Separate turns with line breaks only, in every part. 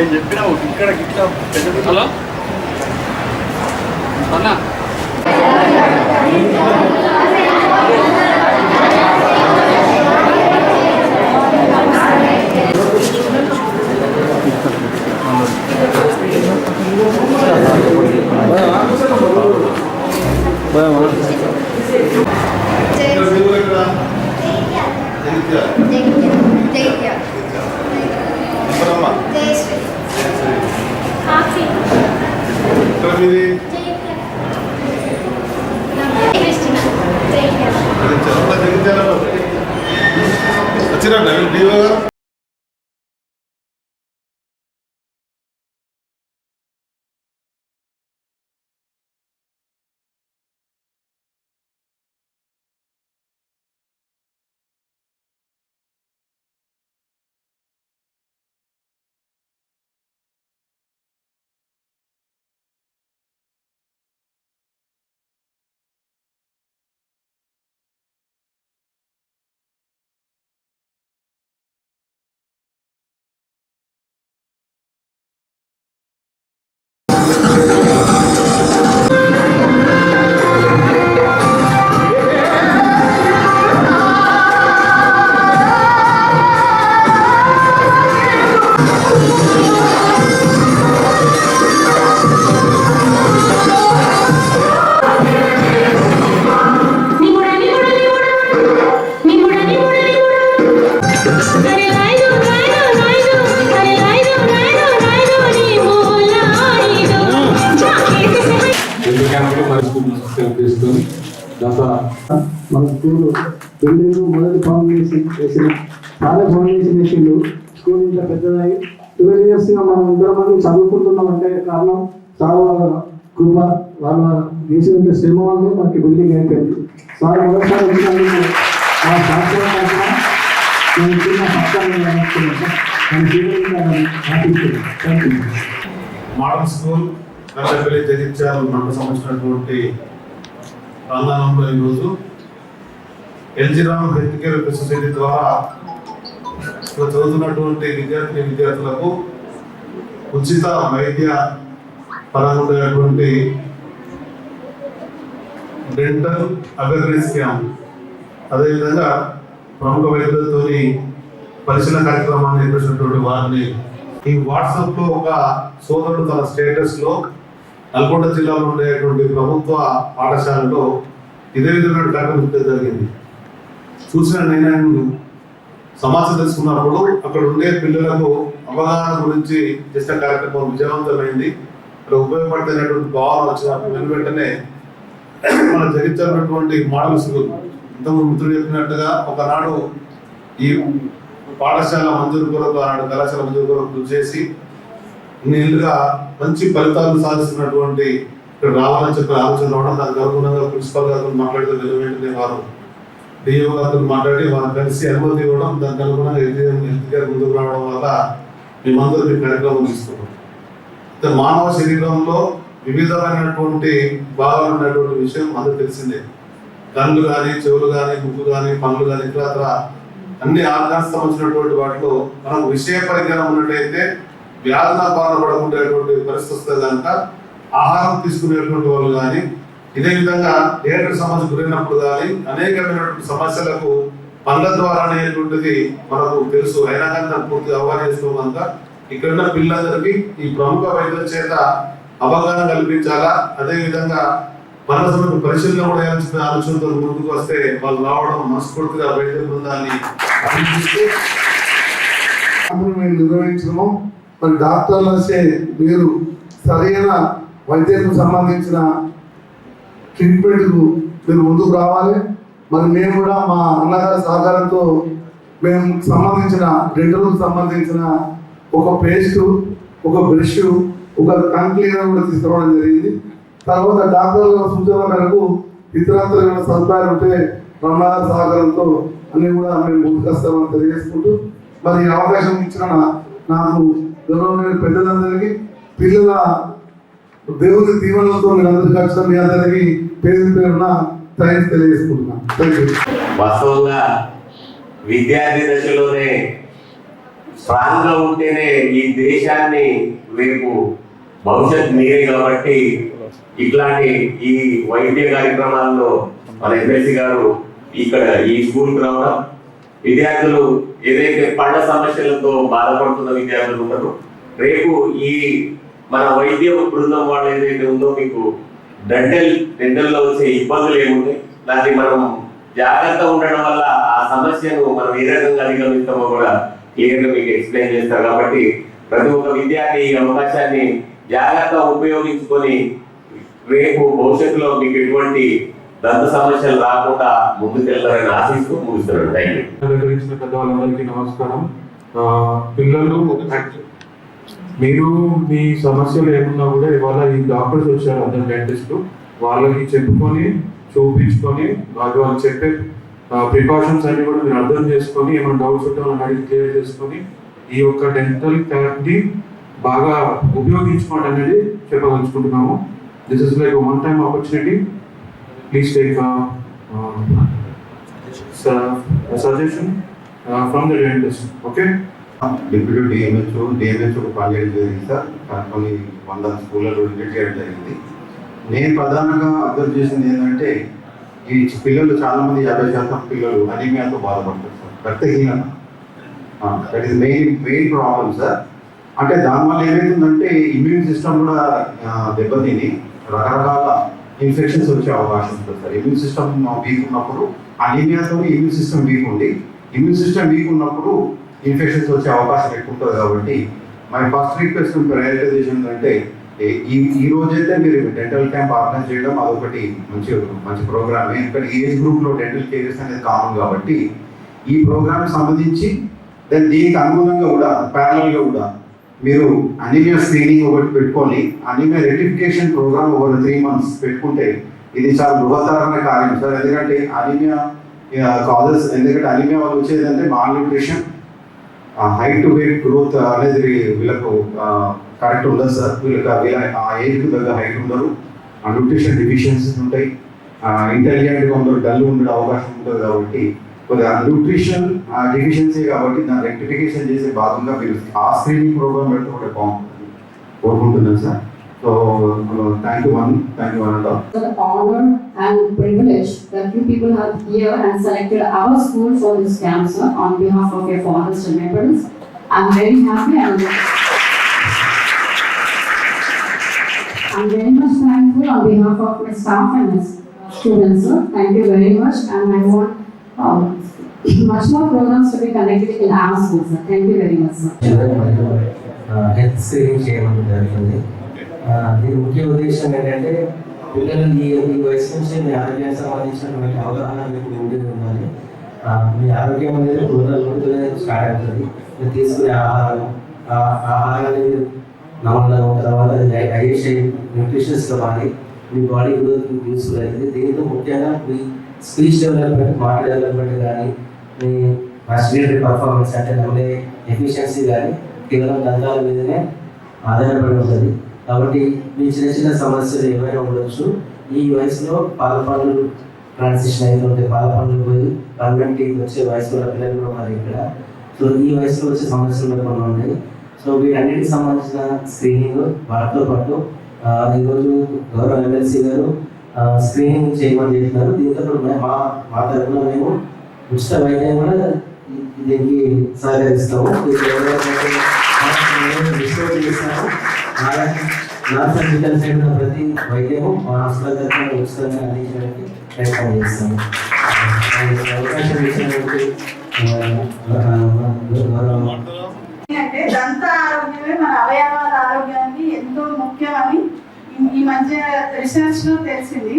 నేను చెప్పిన ఇక్కడ ఇట్లా పెద్ద
హలో? అన్నా?
వచ్చిరా
చేసిన చాలా ఫౌండేషన్ వేసిండు. స్కూల్ ఇంట్లో పెద్దదాయి ట్వెల్వ్ ఇయర్స్ మనం ఇద్దరు మంది చదువుకుంటున్నాం అంటే కారణం చాలా వాళ్ళ కృప వాళ్ళ చేసినంత శ్రమ వల్లే మనకి బిల్డింగ్ అయిపోయింది. సార్ మొదటిసారి వచ్చినందుకు మా శాస్త్రం తరఫున నేను చిన్న
మోడల్ స్కూల్ నల్లపల్లి జగిత్యాల మనకు సంబంధించినటువంటి ప్రాంగణంలో ఈరోజు LG Ram health care society ద్వారా ఇక్కడ చదువుతున్నటువంటి విద్యార్థి విద్యార్థులకు ఉచిత వైద్య పరమైనటువంటి ఉండేటువంటి డెంటల్ అవేర్నెస్ క్యాంప్ అదేవిధంగా ప్రముఖ వైద్యులతో పరిశీలన కార్యక్రమాన్ని నిర్వహించినటువంటి వారిని ఈ వాట్సాప్లో ఒక సోదరుడు తన స్టేటస్లో నల్గొండ జిల్లాలో ఉండేటువంటి ప్రభుత్వ పాఠశాలలో ఇదే విధమైన కార్యక్రమం జరిగింది. చూసిన నేను సమాచారం తెలుసుకున్నప్పుడు అక్కడ ఉండే పిల్లలకు అవగాహన గురించి చేసిన కార్యక్రమం విజయవంతమైంది. అక్కడ ఉపయోగపడుతున్నటువంటి భావన వచ్చినప్పుడు వెను వెంటనే మన జరించినటువంటి మోడల్ స్కూల్ ఇంతకు మిత్రుడు చెప్పినట్టుగా ఒకనాడు ఈ పాఠశాల మంజూరు కొరకు ఆనాడు కళాశాల మంజూరు కొరకు కృషి చేసి నీళ్ళుగా మంచి ఫలితాలు సాధిస్తున్నటువంటి ఇక్కడ రావాలని చెప్పి ఆలోచన రావడం దానికి అనుగుణంగా ప్రిన్సిపల్ గారు మాట్లాడితే వెళ్ళి వెంటనే వారు డిఓ గారితో మాట్లాడి వారు కలిసి అనుమతి ఇవ్వడం దానికి అనుగుణంగా హెల్త్ హెల్త్ కేర్ ముందుకు రావడం వల్ల మేమందరూ మీ కార్యక్రమం తీసుకున్నాం. మానవ శరీరంలో వివిధమైనటువంటి భాగాలు ఉన్నటువంటి విషయం అందరూ తెలిసిందే. కళ్ళు కానీ చెవులు కానీ ముక్కు కానీ పనులు కానీ ఇతర అన్ని ఆర్గాన్స్ సంబంధించినటువంటి వాటిలో మనం విషయ పరిజ్ఞానం ఉన్నట్టయితే వ్యాధుల బాధ పడకుండేటువంటి పరిస్థితి కనుక ఆహారం తీసుకునేటువంటి వాళ్ళు కానీ ఇదే విధంగా డేటకు సమస్య గురైనప్పుడు కానీ అనేకమైనటువంటి సమస్యలకు పనుల ద్వారా అనేటువంటిది మనకు తెలుసు. అయినా కానీ దాన్ని పూర్తిగా అవగాహన చేసుకో ఇక్కడ ఉన్న పిల్లలందరికీ ఈ ప్రముఖ వైద్యుల చేత అవగాహన కల్పించాలా? అదేవిధంగా విధంగా మనసు పరిశీలన కూడా చేయాల్సిన ఆలోచనతో ముందుకు వస్తే వాళ్ళు రావడం మనస్ఫూర్తిగా వైద్య బృందాన్ని
మేము నిర్వహించడము. మరి డాక్టర్లు మీరు సరైన వైద్యానికి సంబంధించిన ట్రీట్మెంట్కు మీరు ముందుకు రావాలి. మరి మేము కూడా మా అన్నగారి సహకారంతో మేము సంబంధించిన డెంటల్కు సంబంధించిన ఒక పేస్ట్ ఒక బ్రష్ ఒక కన్ క్లీనర్ కూడా తీసుకురావడం జరిగింది. తర్వాత డాక్టర్ల సూచన మేరకు ఇతరత్ర సదుపాయాలు ఉంటే రమణాగారి సహకారంతో అన్ని కూడా మేము ముందుకొస్తామని తెలియజేసుకుంటూ మరి ఈ అవకాశం ఇచ్చిన నాకు గౌరవమైన పెద్దలందరికీ పిల్లల దేవుని దీవెనలతో మీరు అందరికీ వచ్చిన మీ అందరికీ పేరు పేరున థ్యాంక్స్ తెలియజేసుకుంటున్నాను థ్యాంక్ యూ
వాస్తవంగా విద్యార్థి దశలోనే
స్ట్రాంగ్గా ఉంటేనే ఈ దేశాన్ని రేపు భవిష్యత్ మీరే కాబట్టి ఇట్లాంటి ఈ వైద్య కార్యక్రమాల్లో మన ఎమ్మెల్సీ గారు ఇక్కడ ఈ స్కూల్కు రావడం విద్యార్థులు ఏదైతే పళ్ళ సమస్యలతో బాధపడుతున్న విద్యార్థులు ఉన్నారో రేపు ఈ మన వైద్య బృందం వాళ్ళు ఏదైతే ఉందో మీకు డెంటల్ డెంటల్లో వచ్చే ఇబ్బందులు ఏమున్నాయి దాన్ని మనం జాగ్రత్త ఉండడం వల్ల ఆ సమస్యను మనం ఏ రకంగా అధిగమిస్తామో కూడా క్లియర్గా మీకు ఎక్స్ప్లెయిన్ చేస్తారు. కాబట్టి ప్రతి ఒక్క విద్యార్థి ఈ అవకాశాన్ని జాగ్రత్తగా ఉపయోగించుకొని రేపు భవిష్యత్తులో మీకు ఎటువంటి దంత సమస్యలు రాకుండా ముందుకెళ్తారని ఆశిస్తూ ముగిస్తున్నాను. థ్యాంక్ యూ
పెద్దవాళ్ళందరికీ నమస్కారం. పిల్లలు మీరు మీ సమస్యలు ఏమున్నా కూడా ఇవాళ ఈ డాక్టర్స్ వచ్చారు అందరు డెంటిస్ట్ వాళ్ళకి చెప్పుకొని చూపించుకొని వాళ్ళు వాళ్ళు చెప్పే ప్రికాషన్స్ అన్ని కూడా మీరు అర్థం చేసుకొని ఏమైనా డౌట్స్ ఉంటే వాళ్ళని అడిగి క్లియర్ చేసుకొని ఈ యొక్క డెంటల్ని బాగా ఉపయోగించుకోండి అనేది చెప్పదలుచుకుంటున్నాము. This is like one time opportunity please take suggestion from the dentist okay
deputy DMHO DMHO పనిచేయడం జరిగింది సార్. కొన్ని వంద స్కూళ్ళలో విజిట్ చేయడం జరిగింది. నేను ప్రధానంగా అబ్జర్వ్ చేసింది ఏంటంటే ఈ పిల్లలు చాలామంది యాభై శాతం పిల్లలు అనీమియాతో బాధపడతారు సార్. రక్తహీనత. That is main main problem sir. అంటే దానివల్ల ఏమవుతుందంటే ఇమ్యూన్ సిస్టమ్ కూడా దెబ్బతిని రకరకాల ఇన్ఫెక్షన్స్ వచ్చే అవకాశం ఉంటుంది సార్. ఇమ్యూన్ సిస్టమ్ వీక్ ఉన్నప్పుడు అనీమియాతో ఇమ్యూన్ సిస్టమ్ వీక్ ఉండి ఇమ్యూన్ సిస్టమ్ వీక్ ఉన్నప్పుడు ఇన్ఫెక్షన్స్ వచ్చే అవకాశం ఎక్కువ ఉంటుంది కాబట్టి మై ఫస్ట్ రిక్వెస్ట్ ప్రయారిటైజేషన్ అంటే ఈ- ఈ ఈ రోజైతే మీరు డెంటల్ క్యాంప్ ఆర్గనైజ్ చేయడం అదొకటి మంచి మంచి ప్రోగ్రామ్ ఎందుకంటే ఏజ్ గ్రూప్లో డెంటల్ కేరియర్స్ అనేది కామన్ కాబట్టి ఈ ప్రోగ్రామ్ సంబంధించి దెన్ దీనికి అనుగుణంగా కూడా ప్యారలల్గా కూడా మీరు అనిమియా స్క్రీనింగ్ ఒకటి పెట్టుకొని అనిమియా రెటిఫికేషన్ ప్రోగ్రామ్ ఒక త్రీ మంత్స్ పెట్టుకుంటే ఇది చాలా బృహత్తరమైన కార్యం సార్. ఎందుకంటే అనిమియా కాజెస్ ఎందుకంటే అనిమియా వాళ్ళు వచ్చేది అంటే మాల్ న్యూట్రిషన్ ఆ హైట్ టు వెయిట్ గ్రోత్ అనేది వీళ్ళకు కరెక్ట్ ఉందా సార్. వీళ్ళకి వీళ్ళ ఆ ఏజ్కి తగ్గ హైట్ ఉండరు ఆ న్యూట్రిషన్ డిఫిషియన్సీస్ ఉంటాయి. ఇంటెలిజెంట్గా ఉండరు డల్ ఉండే అవకాశం ఉంటుంది కాబట్టి. కొద్దిగా న్యూట్రిషన్ డిఫిషియన్సీ కాబట్టి దాన్ని రెక్టిఫికేషన్ చేసే భాగంగా మీరు ఆ స్క్రీనింగ్ ప్రోగ్రామ్ పెడితే ఒకటి బాగుంటుంది. కోరుకుంటున్నాను sir. So thank you one thank you one and all
It's an honor and privilege that you people have here and selected our school for this camp, sir, on behalf of your fathers and parents. I'm very happy and I'm very much thankful on behalf of my staff and my students, sir. Thank you very much and I want um, much more programs to be conducted in our school, sir. Thank you very much, sir.
Children మరియు health screening చేయడం జరుగుతుంది ఆ, దీని ముఖ్య ఉద్దేశం ఏంటంటే పిల్లలని ఈ ఈ వయసు నుంచి మీ ఆరోగ్యానికి సంబంధించినటువంటి అవగాహన మీకు ఉండి ఉండాలి. మీ ఆరోగ్యం అనేది మూడు రోజులతోనే స్టార్ట్ అవుతుంది. మీరు తీసుకునే ఆహారం ఆహారాన్ని మీరు నమ్మకంగా తర్వాత డైజెస్ట్ అయ్యి మారి మీ బాడీ గ్రోత్ యూస్ఫుల్ అవుతుంది దీంతో ముఖ్యంగా మీ స్పీచ్ డెవలప్మెంట్ మాట డెవలప్మెంట్ కానీ మీ రెస్పిరేటరీ పర్ఫార్మెన్స్ అంటే నమ్మే ఎఫిషియన్సీ కానీ కేవలం దంతాల మీదనే ఆధారపడి ఉంటుంది. కాబట్టి మీ చిన్న చిన్న సమస్యలు ఏమైనా ఉండొచ్చు ఈ వయసులో పాల పనులు ట్రాన్సిషన్ అవుతుంటే పాల పనులు పోయి పర్మనెంట్ వచ్చే వయసులో పిల్లలు కూడా మరి ఇక్కడ. సో ఈ వయసులో వచ్చే సమస్యలు కూడా కొన్ని ఉన్నాయి. సో వీటన్నిటికి సంబంధించిన స్క్రీనింగ్ వాటితో పాటు ఈరోజు గౌరవ ఎమ్మెల్సీ గారు స్క్రీనింగ్ చేయమని చెప్తున్నారు దీంతో మా మా తరఫున మేము ఉచిత వైద్యం కూడా దీనికి సహకరిస్తాము. చేస్తాము నార్త్ సర్జికల్ సైడ్ ఉన్న ప్రతి వైద్యము మా హాస్పిటల్ తరఫున ఉచితంగా అందించడానికి ప్రయత్నం చేస్తాము. అవకాశం ఇచ్చినందుకు ఆ,
అంటే దంత ఆరోగ్యమే మన అవయవాల ఆరోగ్యానికి ఎంతో ముఖ్యమని ఈ- ఈ మధ్య రీసెర్చ్లో తెలిసింది.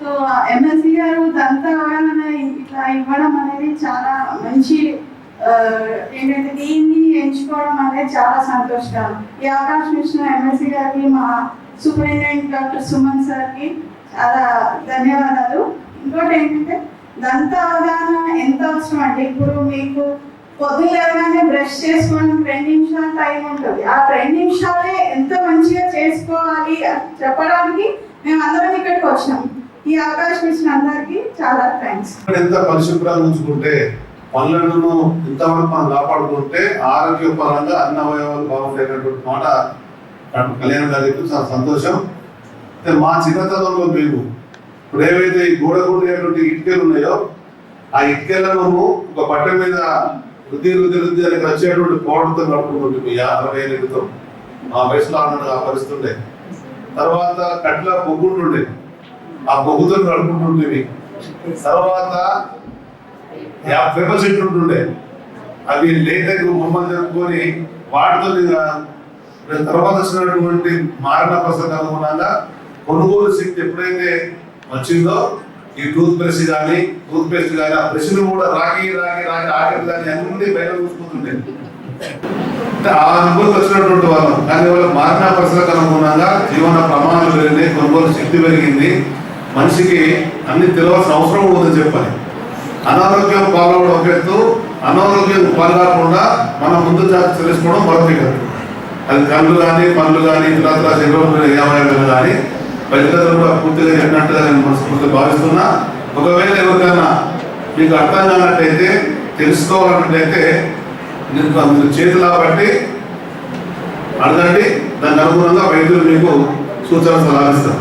సో ఎంఎస్సీ గారు దంత అవగాహన ఇట్లా ఇవ్వడం అనేది చాలా మంచి ఏంటంటే దీన్ని ఎంచుకోవడం అనేది చాలా సంతోషకరం. ఈ అవకాశం ఇచ్చిన ఎమ్మెల్సీ గారికి మా సూపరింటెండెంట్ డాక్టర్ సుమన్ సార్కి చాలా ధన్యవాదాలు. ఇంకోటి ఏంటంటే దంత అవగాహన ఎంత అవసరం అంటే ఇప్పుడు మీకు పొద్దున లేవగానే బ్రష్ చేసుకోవడానికి రెండు నిమిషాల టైం ఉంటుంది. ఆ రెండు నిమిషాలే ఎంత మంచిగా చేసుకోవాలి అని చెప్పడానికి మేము అందరం ఇక్కడికి వచ్చినాం ఈ అవకాశం ఇచ్చిన అందరికీ చాలా థ్యాంక్స్.
ఎంత పరిశుభ్రంగా ఉంచుకుంటే పనులను ఇంతవరకు మనం కాపాడుకుంటే ఆరోగ్యపరంగా అన్ని అవయవాలు బాగుంటాయనేటువంటి మాట డాక్టర్ కళ్యాణ్ గారికి చాలా సంతోషం. అయితే మా చిన్నతనంలో మేము ఇప్పుడు ఏవైతే ఈ గోడకుండేటువంటి ఇటుకలు ఉన్నాయో ఆ ఇటుకలను ఒక బట్ట మీద వృద్ధి వృద్ధి రుద్ది అని వచ్చేటువంటి పౌడర్తో నడుపుకుంటుంది అరవై ఏళ్ళతో ఆ వయసులో అన్నట్టు ఆ పరిస్థితుండే తర్వాత కట్ల బొగ్గుంటుండే. ఆ బొగ్గుతో నడుపుకుంటుండేవి తర్వాత యాభై పేపర్ సెట్ ఉంటుండే. అవి లేటెక్ బొమ్మలు జరుపుకొని వాటితో ఇక తర్వాత వచ్చినటువంటి మారణ పరిస్థితి అనుగుణంగా కొనుగోలు శక్తి ఎప్పుడైతే వచ్చిందో ఈ టూత్ బ్రష్ కానీ టూత్ పేస్ట్ కానీ ఆ బ్రష్లు కూడా రాగి రాగి రాగి ఆకలి కానీ అన్ని బయట చూసుకుంటుండే. అంటే ఆ అనుభూతి వచ్చినటువంటి వాళ్ళం. కానీ వాళ్ళ మారిన పరిస్థితులకు అనుగుణంగా జీవన ప్రమాణాలు పెరిగినాయి కొనుగోలు శక్తి పెరిగింది. మనిషికి అన్ని తెలియాల్సిన అవసరం ఉందని చెప్పాలి. అనారోగ్యం పాల్గొనడం ఒక ఎత్తు అనారోగ్యం పాల్గొనకుండా మనం ముందు జాగ్రత్త తెలుసుకోవడం మరొక అది కళ్ళు కానీ పనులు కానీ ఇతర శరీరంలో కానీ ప్రజలందరూ కూడా పూర్తిగా చెప్పినట్టుగా నేను మనస్ఫూర్తిగా భావిస్తున్నా. ఒకవేళ ఎవరికైనా మీకు అర్థం కానట్టయితే తెలుసుకోవాలన్నట్టయితే నేను అందులో చేతులా కాబట్టి అడగండి. దానికి అనుగుణంగా వైద్యులు మీకు సూచన సలహాలు ఇస్తారు.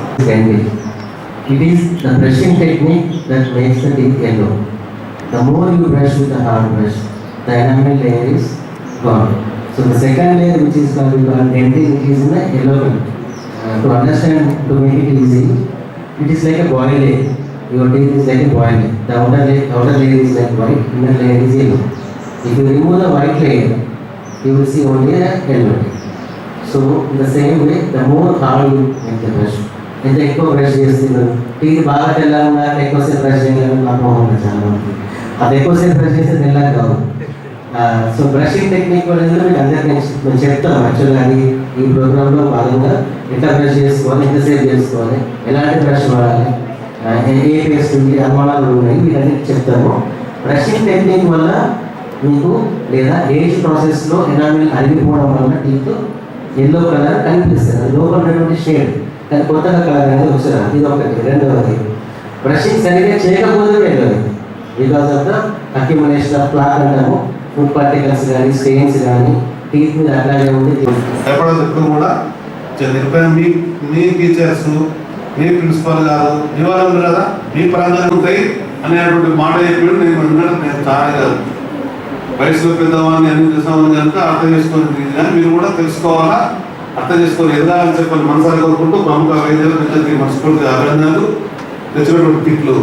It is the brushing technique that makes the teeth yellow. The more you brush with the hard brush, the enamel layer is gone. So the second layer which is called called dentin, it is in the yellow color. Uh, to understand, to make it easy, it is like a boil egg. Your teeth is like a boil egg. The outer layer, outer layer is like white, inner layer is yellow. If you remove the white layer, you will see only a yellow layer. So in the same way the more hard you make the brush ఎంత ఎక్కువ brush చేస్తున్నారు teeth బాగా తెల్లగా ఎక్కువసేపు brush చేయాలని అనుభవం ఉంది చాలా మంది అది ఎక్కువసేపు బ్రష్ చేస్తే తెల్లారు కావు సో బ్రషింగ్ టెక్నిక్ అనేది మీకు అందరికీ నేను చెప్తాను యాక్చువల్గా అది ఈ ప్రోగ్రాంలో భాగంగా ఎట్లా బ్రష్ చేసుకోవాలి ఎంతసేపు చేసుకోవాలి ఎలాంటి బ్రష్ వాడాలి ఏ పేస్ట్ ఉంది అనుమానాలు ఉన్నాయి ఇవన్నీ చెప్తాము. బ్రషింగ్ టెక్నిక్ వల్ల మీకు లేదా ఏజ్ ప్రాసెస్లో ఎనామిల్ అరిగిపోవడం వల్ల టీత్ ఎల్లో కలర్ కనిపిస్తుంది. లోపల ఉన్నటువంటి షేడ్ కానీ కొత్తగా కలర్ అనేది వస్తుంది ఇది ఒకటి రెండవది. బ్రషింగ్ సరిగ్గా చేయకపోతే వెళ్ళదు because of the accumulation of plaque అంటాము ఫుడ్ పార్టికల్స్ కానీ స్టెయిన్స్ కానీ టీత్ మీద అట్లాగే ఉండి
ఎప్పుడు కూడా చంద్రపై మీ మీ టీచర్స్ మీ ప్రిన్సిపల్ గారు మీ వాళ్ళు కదా మీ ప్రాంతాలు ఉంటాయి అనేటువంటి మాట చెప్పాడు నేను విన్నట్టు నేను చాలా కాదు. వయసులో పెద్దవాడిని అన్ని చేసామని కనుక అర్థం చేసుకోండి కానీ మీరు కూడా తెలుసుకోవాలా? అర్థం చేసుకొని ఎదగాలని చెప్పని మనసారి కోరుకుంటూ ప్రముఖ వైద్యులు మనస్ఫూర్తిగా అభినందనలు. తెచ్చినటువంటి కిట్లు.